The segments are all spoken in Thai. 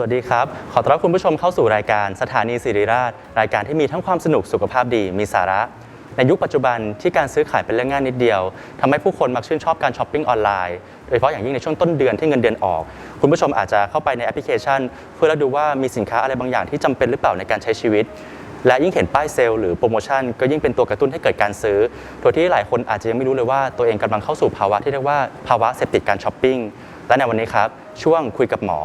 สวัสดีครับ ขอต้อนรับคุณผู้ชมเข้าสู่รายการสถานีสิริราช รายการที่มีทั้งความสนุกสุขภาพดีมีสาระ ในยุคปัจจุบันที่การซื้อขายเป็นเรื่องง่ายนิดเดียวทำให้ผู้คนมักชื่นชอบการช้อปปิ้งออนไลน์โดยเฉพาะอย่างยิ่งในช่วงต้นเดือนที่เงินเดือนออก คุณผู้ชมอาจจะเข้าไปในแอปพลิเคชัน เพื่อแล้วดูว่ามีสินค้าอะไรบางอย่างที่จำเป็นหรือเปล่าในการใช้ชีวิตและยิ่งเห็นป้ายเซลล์หรือโปรโมชั่นก็ยิ่งเป็นตัวกระตุ้นให้เกิดการซื้อ โดยที่หลายคนอาจจะยังไม่รู้เลยว่าตัวเองกำลังเข้าสู่ภาวะที่เรียกว่าภาวะเสพติดการช้อปปิ้ง และในวันนี้ครับช่วงคุยกับหมอ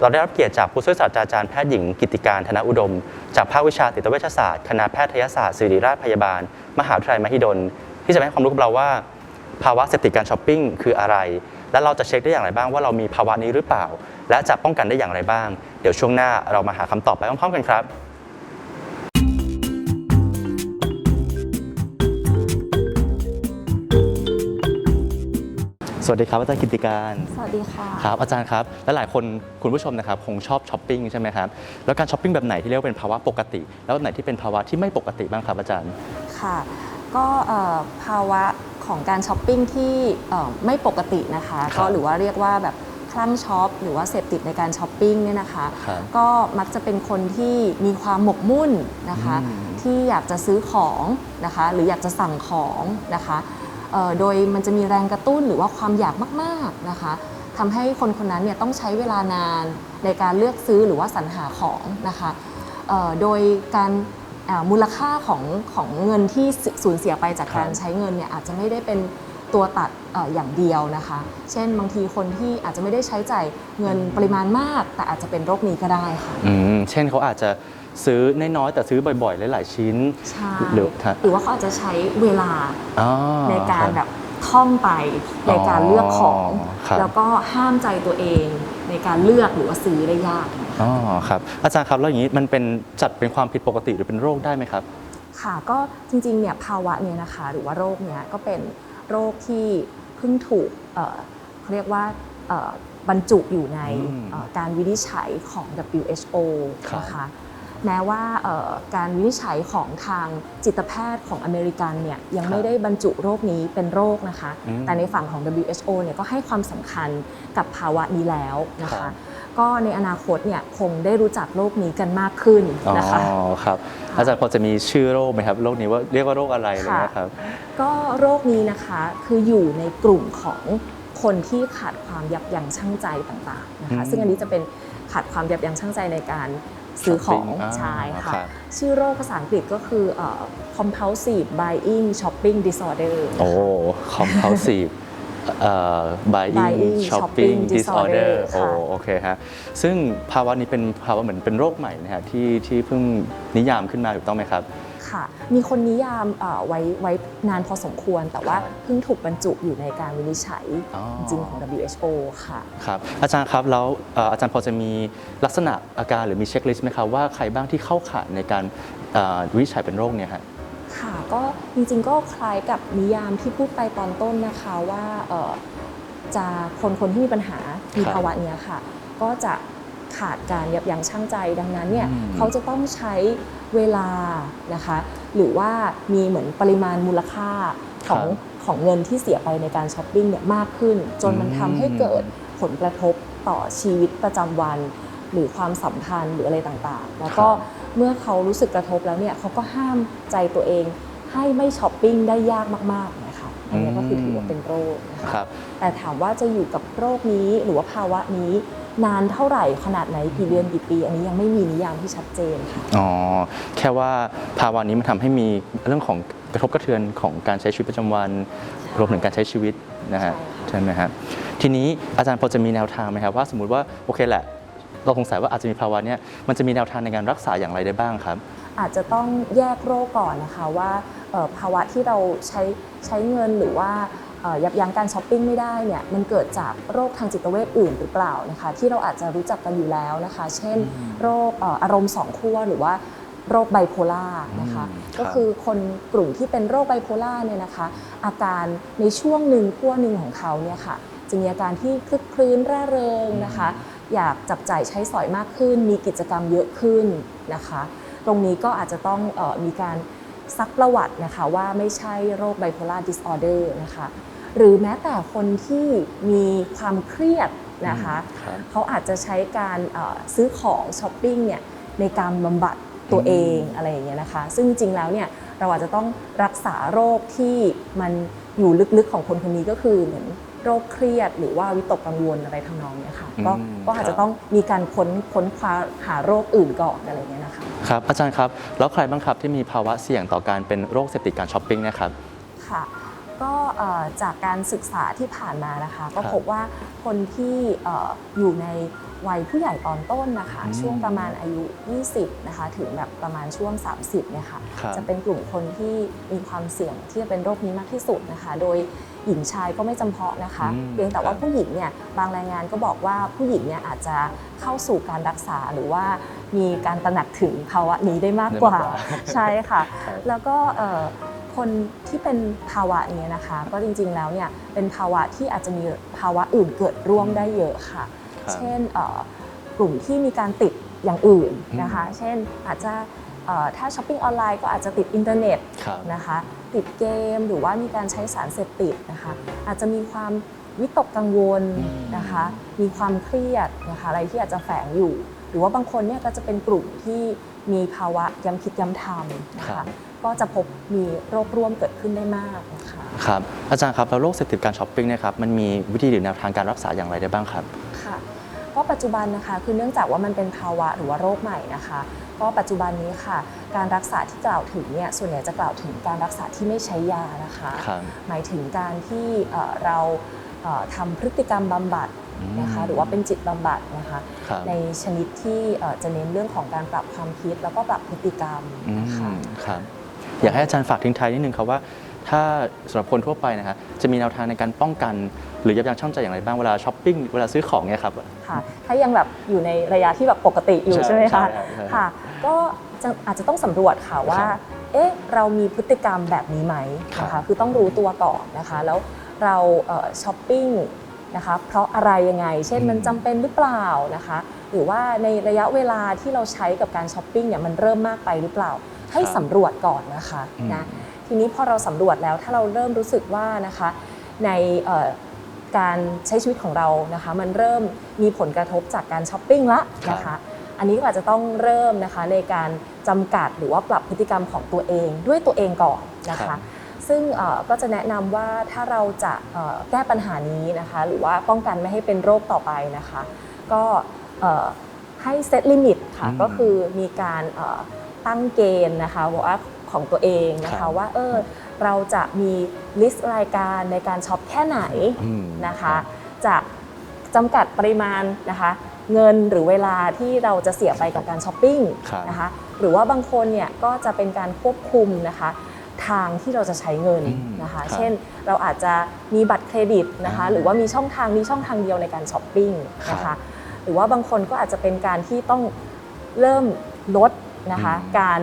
เราได้รับเกียรติจากผู้ช่วยศาสตราจารย์แพทย์หญิงกิติการธนอุดม จากภาควิชาติตเวชศาสตร์ คณะแพทยศาสตร์ศิริราชพยาบาล มหาวิทยาลัยมหิดล ที่จะมาให้ความรู้กับเราว่า ภาวะเสพติดการช้อปปิ้งคืออะไร และเราจะเช็คได้อย่างไรบ้างว่าเรามีภาวะนี้หรือเปล่า และจะป้องกันได้อย่างไรบ้าง เดี๋ยวช่วงหน้าเรามาหาคำตอบไปพร้อมๆกันครับ สวัสดีครับอาจารย์กิติการ สวัสดีค่ะครับอาจารย์ครับและหลายคนคุณผู้ชมนะครับคงชอบช้อปปิ้งใช่ไหมครับแล้วการช้อปปิ้งแบบไหนที่เรียกว่าเป็นภาวะปกติ แล้วแบบไหนที่เป็นภาวะที่ไม่ปกติบ้างครับอาจารย์ค่ะ ก็เอ่อภาวะของการช้อปปิ้งที่เอ่อไม่ปกตินะคะครับก็หรือว่าเรียกว่าแบบคลั่งช็อปหรือว่าเสพติดในการช้อปปิ้งเนี่ยนะคะครับก็มักจะเป็นคนที่มีความหมกมุ่นนะคะอืมที่อยากจะซื้อของนะคะ หรืออยากจะสั่งของนะคะเอ่อ โดยมันจะมีแรงกระตุ้นหรือว่าความอยากมากๆนะคะทำให้คนคนนั้นเนี่ยต้องใช้เวลานานในการเลือกซื้อหรือว่าสรรหาของนะคะเอ่อโดยการเอ่อมูลค่าของของเงินที่สสูญเสียไปจากครับการใช้เงินเนี่ยอาจจะไม่ได้เป็นตัวตัดเอ่ออย่างเดียวนะคะ เช่นบางทีคนที่อาจจะไม่ได้ใช้จ่ายเงินปริมาณมาก แต่อาจจะเป็นโรคนี้ก็ได้ค่ะอืมเช่นเขาอาจจะ ซื้อน้อยๆแต่ซื้อบ่อยๆ หลายๆชิ้น ใช่หรือครับหรือว่าเขาอาจจะใช้เวลาอ๋อในการคแบบท่องไปในการเลือกของครับ แล้วก็ห้ามใจตัวเองในการเลือกหรือว่าซื้อได้ยาก อ๋อครับอาจารย์ครับแล้วอย่างนี้มันเป็นจัดเป็นความผิดปกติหรือเป็นโรคได้ไหมครับ ค่ะก็จริงๆเนี่ยภาวะเนี้นะคะหรือว่าโรคเนี้ยก็เป็นโรคที่เพิ่งถูกเอ่อเขาเรียกว่าเอ่อบรรจุอยู่ในอืมเอ่อการวินิจฉัยของ WHO ครับนะคะ แม้ว่าเอ่อการวินิจฉัยของทางจิตแพทย์ของอเมริกันเนี่ยยังไม่ได้บรรจุโรคนี้เป็นโรคนะคะอืมแต่ในฝั่งของ WHO เนี่ยก็ให้ความสำคัญกับภาวะนี้แล้วนะครัคะบก็ในอนาคตเนี่ยคงได้รู้จักโรคนี้กันมากขึ้นอ๋อนะคะครับอาจารย์พอจะมีชื่อโรคไหมครับโรคนี้ว่าเรียกว่าโรคอะไรเลยค่ะนะครับก็โรคนี้นะคะคืออยู่ในกลุ่มของคนที่ขาดความยับยั้งชั่งใจต่างๆนะคะอืมซึ่งอันนี้จะเป็นขาดความยับยั้งชั่งใจในการ ซื้อของ Shopping อ่าใช่ค่ะครับชื่อโรคภาษาอังกฤษก็คือเอ่อ compulsive buying shopping disorder โอ้ compulsive เอ่อ buying Buying shopping shopping disorder disorder โอ้ค่ะโอเคฮะ ซึ่งภาวะนี้เป็นภาวะเหมือนเป็นโรคใหม่นะฮะที่ที่เพิ่งนิยามขึ้นมาถูกต้องไหมครับ ค่ะ มีคนนิยามเอ่อไว้ไว้นานพอสมควร แต่ว่าครับเพิ่งถูกบรรจุอยู่ในการวินิจฉัยอ๋อจริงๆของ WHO ค่ะครับอาจารย์ครับแล้วเอ่ออาจารย์พอจะมีลักษณะอาการหรือมีเช็คลิสต์ไหมครับว่าใครบ้างที่เข้าข่ายในการเอ่อวินิจฉัยเป็นโรคเนี่ยฮะค่ะก็จริงๆก็คล้ายกับนิยามที่พูดไปตอนต้นนะคะว่าเอ่อจะคนคนที่มีปัญหามีครับภาวะเนี้ยค่ะ ก็จะขาดการยับยั้งชั่งใจดังนั้นเนี่ยอืมเขาจะต้องใช้ เวลานะคะหรือว่ามีเหมือนปริมาณมูลค่าของของเงินที่เสียไปในการช้อปปิ้งเนี่ยมากขึ้น จนมันทำให้เกิดผลกระทบต่อชีวิตประจำวัน หรือความสัมพันธ์หรืออะไรต่างๆ แล้วก็ครับเมื่อเขารู้สึกกระทบแล้วเนี่ยเขาก็ห้ามใจตัวเองให้ไม่ช้อปปิ้งได้ยากมากๆนะคะอันนี้ก็คือถือว่าเป็นโรคนะคะครับแต่ถามว่าจะอยู่กับโรคนี้หรือว่าภาวะนี้ นานเท่าไหร่ขนาดไหนกี่เดือนกี่ปี อันนี้ยังไม่มีนิยามที่ชัดเจนค่ะอ๋อแค่ว่าภาวะนี้มันทำให้มีเรื่องของกระทบกระเทือนของการใช้ชีวิตประจำวันรวมถึงการใช้ชีวิตนะฮะใช่ค่ะใช่ไหมฮะทีนี้อาจารย์พอจะมีแนวทางไหมครับว่าสมมุติว่าโอเคแหละ เราสงสัยว่าอาจจะมีภาวะเนี้ยมันจะมีแนวทางในการรักษาอย่างไรได้บ้างครับอาจจะต้องแยกโรคก่อนนะคะว่าเอ่อภาวะที่เราใช้ใช้เงินหรือว่าเอ่อ ยับยั้งการช้อปปิ้งไม่ได้เนี่ยมันเกิดจากโรคทางจิตเวชอื่นหรือเปล่านะคะที่เราอาจจะรู้จักกันอยู่แล้วนะคะ เช่น โรคเอ่ออารมณ์สองขั้วหรือว่าโรคไบโพล่านะคะอืมครับก็คือคนกลุ่มที่เป็นโรคไบโพล่าเนี่ยนะคะอาการในช่วงหนึ่งขั้วหนึ่งของเขาเนี่ยค่ะจะมีอาการที่คลึกคลื้นร่าเริงนะคะ อยากจับจ่ายใช้สอยมากขึ้น มีกิจกรรมเยอะขึ้นนะคะ ตรงนี้ก็อาจจะต้องเออมีการซักประวัตินะคะว่าไม่ใช่โรคไบโพล่าดิสออเดอร์นะคะ หรือแม้แต่คนที่มีความเครียดนะคะครับเขาอาจจะใช้การเอ่อซื้อของช้อปปิ้งเนี่ยในการบำบัดตัวเองอะไรอย่างเงี้ยนะคะ ซึ่งจริงๆแล้วเนี่ยเราอาจจะต้องรักษาโรคที่มันอยู่ลึกๆของคนคนนี้ก็คือเหมือนโรคเครียดหรือว่าวิตกกังวลอะไรทำนองเนี้ยค่ะก็อืมก็อาจครัจะบต้องมีการค้นค้นคว้าหาโรคอื่นก่อนอะไรอย่างเงี้ยนะคะครับอาจารย์ครับ แล้วใครบ้างครับที่มีภาวะเสี่ยงต่อการเป็นโรคเสพติดการช้อปปิ้งเนะครับค่ะ ก็เอ่อจากการศึกษาที่ผ่านมานะคะ ก็ครับพบว่าคนที่เอ่ออยู่ในวัยผู้ใหญ่ตอนต้นนะคะอืมช่วงประมาณอายุ 20 นะคะ ถึงแบบประมาณช่วง 30 เนี่ยค่ะครับจะเป็นกลุ่มคนที่มีความเสี่ยงที่จะเป็นโรคนี้มากที่สุดนะคะ โดยหญิงชายก็ไม่จำเพาะนะคะอืมเพียงแต่ว่าครับผู้หญิงเนี่ยบางรายงานก็บอกว่าผู้หญิงเนี่ยอาจจะเข้าสู่การรักษาหรือว่ามีการตระหนักถึงภาวะนี้ได้มากกว่าได้มากกว่าใช่ค่ะครับแล้วก็เอ่อ คนที่เป็นภาวะนี้นะคะ ก็จริงๆแล้วเนี่ยเป็นภาวะที่อาจจะมีภาวะอื่นเกิดร่วมได้เยอะค่ะ ครับ เช่นเอ่อกลุ่มที่มีการติดอย่างอื่นนะคะ เช่นอาจจะเอ่อถ้าช้อปปิ้งออนไลน์ก็อาจจะติดอินเทอร์เน็ต ครับ นะคะติดเกมหรือว่ามีการใช้สารเสพติดนะคะอาจจะมีความวิตกกังวลอืมนะคะ มีความเครียดนะคะอะไรที่อาจจะแฝงอยู่ หรือว่าบางคนเนี่ยก็จะเป็นกลุ่มที่มีภาวะย้ำคิดย้ำทำนะครัคะบก็จะพบมีโรคร่วมเกิดขึ้นได้มากนะคะครับอาจารย์ครับแล้วโรคเสพติดการช้อปปิ้งเนะครับมันมีวิธีหรือแนวทางการรักษาอย่างไรได้บ้างครับค่ะก็ปัจจุบันนะคะคือเนื่องจากว่ามันเป็นภาวะหรือว่าโรคใหม่นะคะก็ปัจจุบันนี้ค่ะ การรักษาที่กล่าวถึงเนี่ยส่วนใหญ่จะกล่าวถึงการรักษาที่ไม่ใช้ยานะคะครับหมายถึงการที่เอ่อเราเอ่อทำพฤติกรรมบำบัด นะคะอืมหรือว่าเป็นจิตบำบัดนะคะครับในชนิดที่เอ่อจะเน้นเรื่องของการปรับความคิดแล้วก็ปรับพฤติกรรมอืนะคะมครับอยากให้อาจารย์ฝากทิ้งท้ายนิดนึงครับว่า ถ้าสำหรับคนทั่วไปนะฮะจะมีแนวทางในการป้องกัน หรือยับยั้งชั่งใจอย่างไรบ้างเวลาช้อปปิ้งเวลาซื้อของเนี่ยครับค่ะถ้ายังแบบอยู่ในระยะที่แบบปกติอยู่ใช่ใช่ไหมใช่คะครับใช่ค่ะก็จะอาจจะต้องสำรวจค่ะว่าครับเอ๊ะเรามีพฤติกรรมแบบนี้ไหมนะครัคะบคือต้องรู้ตัวก่อนนะคะแล้วเราเอ่อช้อปปิ้ง นะคะ เพราะอะไรยังไง เช่นอืมมันจำเป็นหรือเปล่านะคะ หรือว่าในระยะเวลาที่เราใช้กับการช้อปปิ้งเนี่ยมันเริ่มมากไปหรือเปล่า ให้สำรวจก่อนนะคะอืมนะทีนี้พอเราสำรวจแล้วถ้าเราเริ่มรู้สึกว่านะคะในเอ่อการใช้ชีวิตของเรานะคะมันเริ่มมีผลกระทบจากการช้อปปิ้งละนะคะอันนี้ก็อาจจะต้องเริ่มนะคะในการจำกัดหรือว่าปรับพฤติกรรมของตัวเองด้วยตัวเองก่อนนะครัคะบ ซึ่งเอ่อก็จะแนะนำว่าถ้าเราจะเอ่อแก้ปัญหานี้นะคะ หรือว่าป้องกันไม่ให้เป็นโรคต่อไปนะคะ ก็เอ่อให้เซตลิมิตค่ะอืมก็คือมีการเอ่อตั้งเกณฑ์นะคะว่าของตัวเองนะครัคะบว่าเออเราจะมีลิสต์รายการในการช็อปแค่ไหนอืมนะคะจะจำกัดปริมาณนะคะเงินหรือเวลาที่เราจะเสียไปกับการช้อปปิ้งครับนะคะหรือว่าบางคนเนี่ยก็จะเป็นการควบคุมนะคะ ทางที่เราจะใช้เงินอืมนะคะครับเช่นเราอาจจะมีบัตรเครดิตนะคะอ่าหรือว่ามีช่องทางนี้ช่องทางเดียวในการช้อปปิ้งนะครัคะบหรือว่าบางคนก็อาจจะเป็นการที่ต้องเริ่มลดนะคะอืมการ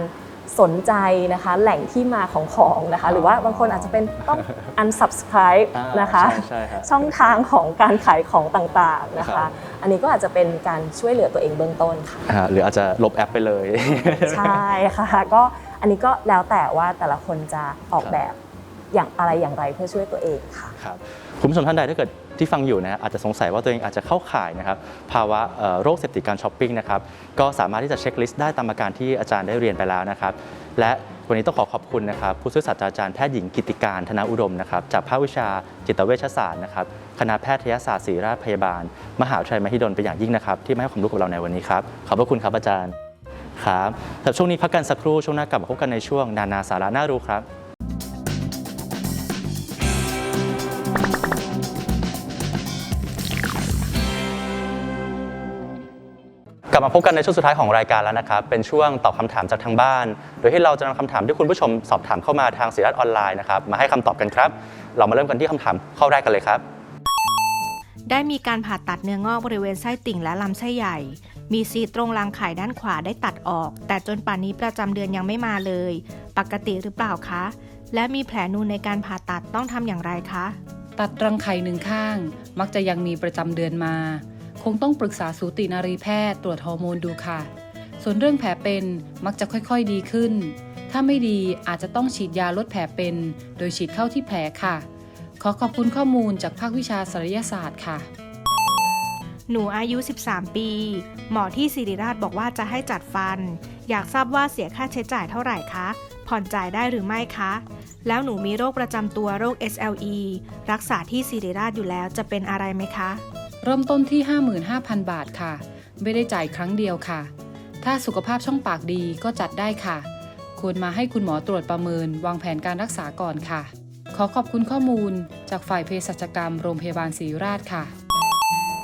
สนใจนะคะแหล่งที่มาของของนะคะ หรือว่าบางคนอาจจะเป็นต้อง unsubscribe อ่านะคะใช่ใช่ครับ ช่องทางของการขายของต่างๆนะครัคะ บ อันนี้ก็อาจจะเป็นการช่วยเหลือตัวเองเบื้องต้นค่ะ อ่าหรืออาจจะลบแอปไปเลย ใช่ค่ะก็อันนี้ก็แล้วแต่ว่าแต่ละคนจะออกแบบ อย่างอะไรอย่างไรเพื่อช่วยตัวเองค่ะ ครับคุณผู้ชมท่านใดถ้าเกิดที่ฟังอยู่นะอาจจะสงสัยว่าตัวเองอาจจะเข้าข่ายนะครับภาวะโรคเสพติดการช้อปปิ้งนะครับก็สามารถที่จะเช็คลิสต์ได้ตามอาการที่อาจารย์ได้เรียนไปแล้วนะครับและวันนี้ต้องขอขอบคุณนะครับผู้ช่วยศาสตราจารย์แพทย์หญิงกิติการธนาอุดมนะครับจากภาควิชาจิตเวชศาสตร์นะครับคณะแพทยศาสตร์ศิริราชพยาบาล มหาวิทยาลัยมหิดลเป็นอย่างยิ่งนะครับที่มาให้ความรู้กับเราในวันนี้ครับขอบพระคุณครับอาจารย์ครับแต่ช่วงนี้พักกันสักครู่ช่วงหน้ากลับมาพบกันในช่วงนานาสาระน่ารู้ครับ กลับมาพบกันในช่วงสุดท้ายของรายการแล้วนะครับ เป็นช่วงตอบคำถามจากทางบ้าน โดยที่เราจะนำคำถามที่คุณผู้ชมสอบถามเข้ามาทางศิรัตออนไลน์นะครับ มาให้คำตอบกันครับ เรามาเริ่มกันที่คำถามข้อแรกกันเลยครับ ได้มีการผ่าตัดเนื้องอกบริเวณไส้ติ่งและลำไส้ใหญ่ มีซีสตรงรังไข่ด้านขวาได้ตัดออก แต่จนป่านนี้ประจำเดือนยังไม่มาเลย ปกติหรือเปล่าคะ และมีแผลนูนในการผ่าตัดต้องทำอย่างไรคะ ตัดรังไข่หนึ่งข้าง มักจะยังมีประจำเดือนมา คงต้องปรึกษาสูตินารีแพทย์ตรวจฮอร์โมนดูค่ะ ส่วนเรื่องแผลเป็นมักจะค่อยๆดีขึ้น ถ้าไม่ดีอาจจะต้องฉีดยาลดแผลเป็น โดยฉีดเข้าที่แผลค่ะ ขอขอบคุณข้อมูลจากภาควิชาศัลยศาสตร์ค่ะ หนูอายุ 13 ปี หมอที่ศิริราชบอกว่าจะให้จัดฟัน อยากทราบว่าเสียค่าใช้จ่ายเท่าไหร่คะ ผ่อนจ่ายได้หรือไม่คะแล้วหนูมีโรคประจำตัวโรค SLE รักษาที่ศิริราชอยู่แล้วจะเป็นอะไรไหมคะ เริ่มต้นที่ 55,000 บาทค่ะ ไม่ได้จ่ายครั้งเดียวค่ะ ถ้าสุขภาพช่องปากดีก็จัดได้ค่ะ ควรมาให้คุณหมอตรวจประเมิน วางแผนการรักษาก่อนค่ะ ขอขอบคุณข้อมูล จากฝ่ายเภสัชกรรมโรงพยาบาลศรีราชค่ะ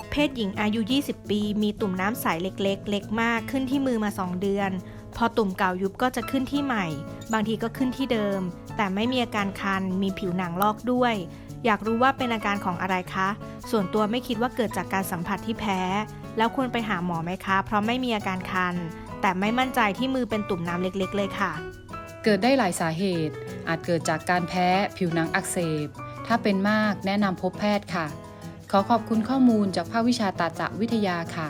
เพศหญิงอายุ 20 ปี มีตุ่มน้ำใสเล็กๆ เล็กมากขึ้นที่มือมา 2 เดือน พอตุ่มเก่ายุบก็จะขึ้นที่ใหม่ บางทีก็ขึ้นที่เดิม แต่ไม่มีอาการคัน มีผิวหนังลอกด้วย อยากรู้ว่าเป็นอาการของอะไรคะ ส่วนตัวไม่คิดว่าเกิดจากการสัมผัสที่แพ้ แล้วควรไปหาหมอไหมคะ เพราะไม่มีอาการคัน แต่ไม่มั่นใจที่มือเป็นตุ่มน้ำเล็กๆ เลยค่ะ เกิดได้หลายสาเหตุ อาจเกิดจากการแพ้ผิวหนังอักเสบ ถ้าเป็นมากแนะนำพบแพทย์ค่ะ ขอขอบคุณข้อมูลจากภาควิชาตาจักวิทยาค่ะ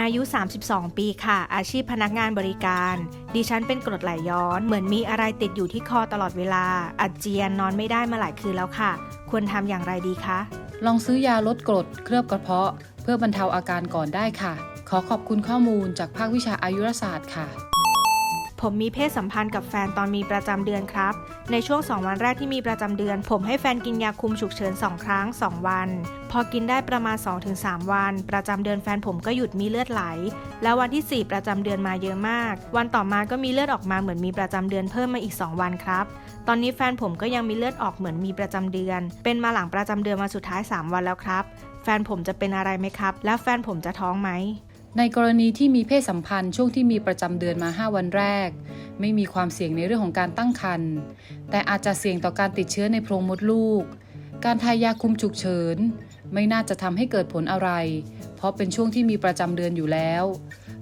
อายุ 32 ปีค่ะ อาชีพพนักงานบริการ ดิฉันเป็นกรดไหลย้อน เหมือนมีอะไรติดอยู่ที่คอตลอดเวลา อาเจียนนอนไม่ได้มาหลายคืนแล้วค่ะ ควรทำอย่างไรดีคะ ลองซื้อยาลดกรดเคลือบกระเพาะ เพื่อบรรเทาอาการก่อนได้ค่ะ ขอขอบคุณข้อมูลจากภาควิชาอายุรศาสตร์ค่ะ ผมมีเพศสัมพันธ์กับแฟนตอนมีประจำเดือนครับ ในช่วง 2 วันแรกที่มีประจำเดือน ผมให้แฟนกินยาคุมฉุกเฉิน 2 ครั้ง 2 วัน พอกินได้ประมาณ 2-3 วัน ประจำเดือนแฟนผมก็หยุดมีเลือดไหล แล้ววันที่ 4 ประจำเดือนมาเยอะมาก วันต่อมาก็มีเลือดออกมาเหมือนมีประจำเดือนเพิ่มมาอีก 2 วันครับ ตอนนี้แฟนผมก็ยังมีเลือดออกเหมือนมีประจำเดือน เป็นมาหลังประจำเดือนมาสุดท้าย 3 วันแล้วครับ แฟนผมจะเป็นอะไรไหมครับ และแฟนผมจะท้องไหม ในกรณีที่มีเพศสัมพันธ์ช่วงที่มีประจำเดือนมา 5 วันแรก ไม่มีความเสี่ยงในเรื่องของการตั้งครรภ์แต่อาจจะเสี่ยงต่อการติดเชื้อในโพรงมดลูก การทายยาคุมฉุกเฉิน ไม่น่าจะทำให้เกิดผลอะไร เพราะเป็นช่วงที่มีประจำเดือนอยู่แล้ว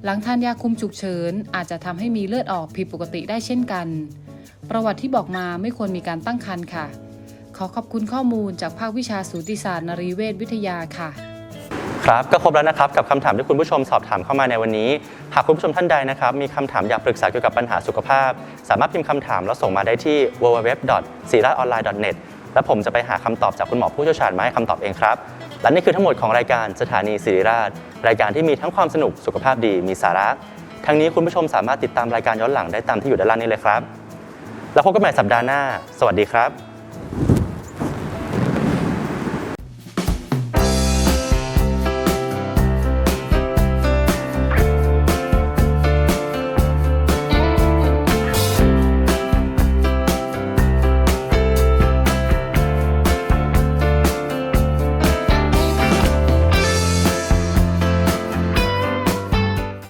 หลังทานยาคุมฉุกเฉินอาจจะทำให้มีเลือดออกผิดปกติได้เช่นกัน ประวัติที่บอกมาไม่ควรมีการตั้งครรภ์ค่ะ ขอขอบคุณข้อมูลจากภาควิชาสูติศาสตร์นรีเวชวิทยาค่ะ ครับก็ครบแล้วนะครับกับคำถามที่คุณผู้ชมสอบถามเข้ามาในวันนี้ หากคุณผู้ชมท่านใดนะครับมีคำถามอยากปรึกษาเกี่ยวกับปัญหาสุขภาพ สามารถพิมพ์คำถามแล้วส่งมาได้ที่ www.siraonline.net และผมจะไปหาคำตอบจากคุณหมอผู้เชี่ยวชาญมาให้คำตอบเองครับ และนี่คือทั้งหมดของรายการสถานีศิริราช รายการที่มีทั้งความสนุกสุขภาพดีมีสาระ ทั้งนี้คุณผู้ชมสามารถติดตามรายการย้อนหลังได้ตามที่อยู่ด้านล่างนี้เลยครับ แล้วพบกันใหม่สัปดาห์หน้า สวัสดีครับ